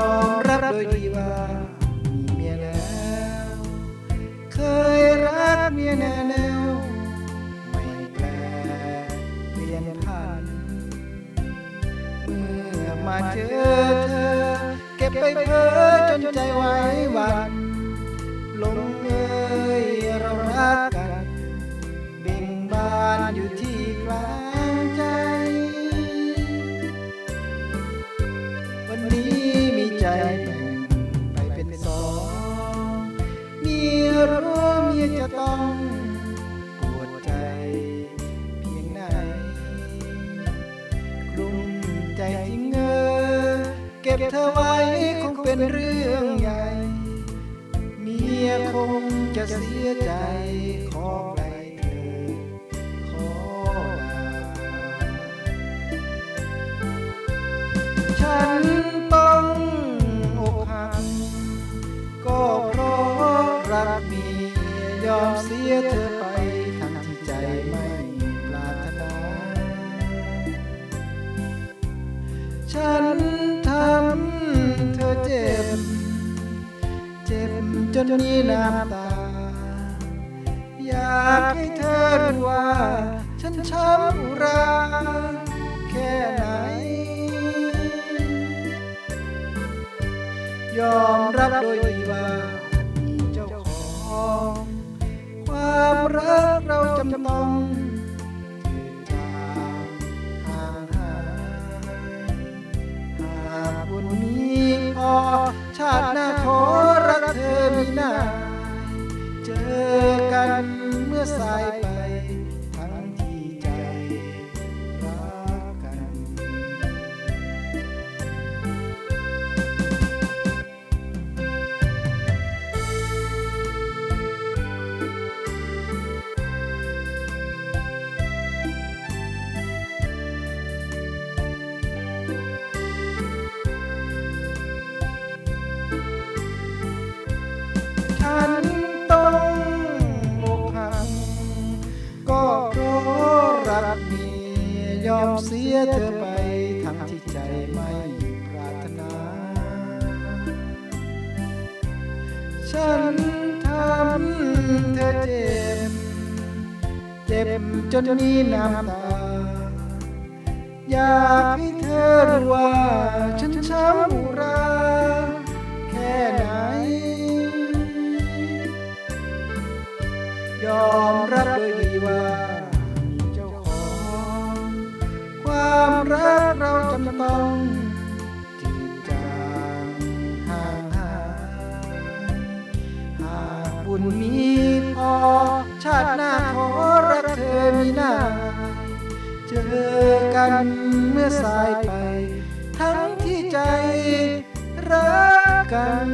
อมรับโดยดีว่า มีเมียแล้ว เคยรักเมียแน่แนวไม่แปลเปลี่ยนผัน เมื่อมาเจอเธอ เก็บไปเพ้อจนใจไหวหวัน ลงเอยเรารักกัน จะต้องปวดใจเพียงไหนกลุ้มใจจริงเออเก็บเธอไว้คงเป็นเรื่องใหญ่ เมียคงจะเสียใจขอไกลเธอขอลาฉันต้องอกหักก็เพราะรักเมีย อมเสียเธอไปทั้งที่ใจไม่ปรารถนา ฉันทำเธอเจ็บ เจ็บจนมีน้ำตา อยากให้เธอรู้ว่า ฉันช้ำราแค่ไหน ยอมรับโดย จะต้องจืดจางห่างหายหากบุญมีพอชาติหน้าขอรักเธอมีหน้า เจอกันเมื่อสายไป เธอไปทั้งที่ใจไม่ปรารถนา ฉันทำเธอเจ็บ เจ็บจนมีน้ำตา อยากให้เธอรู้ว่า ฉันช้ำอุรา แค่ไหน ยอมรับโดยดีว่า ความรักเราจำต้องจืดจางห่างหายหากบุญมีพอชาติหน้าขอรักเธอมีหน้า เจอกันเมื่อสายไป ทั้งที่ใจรักกัน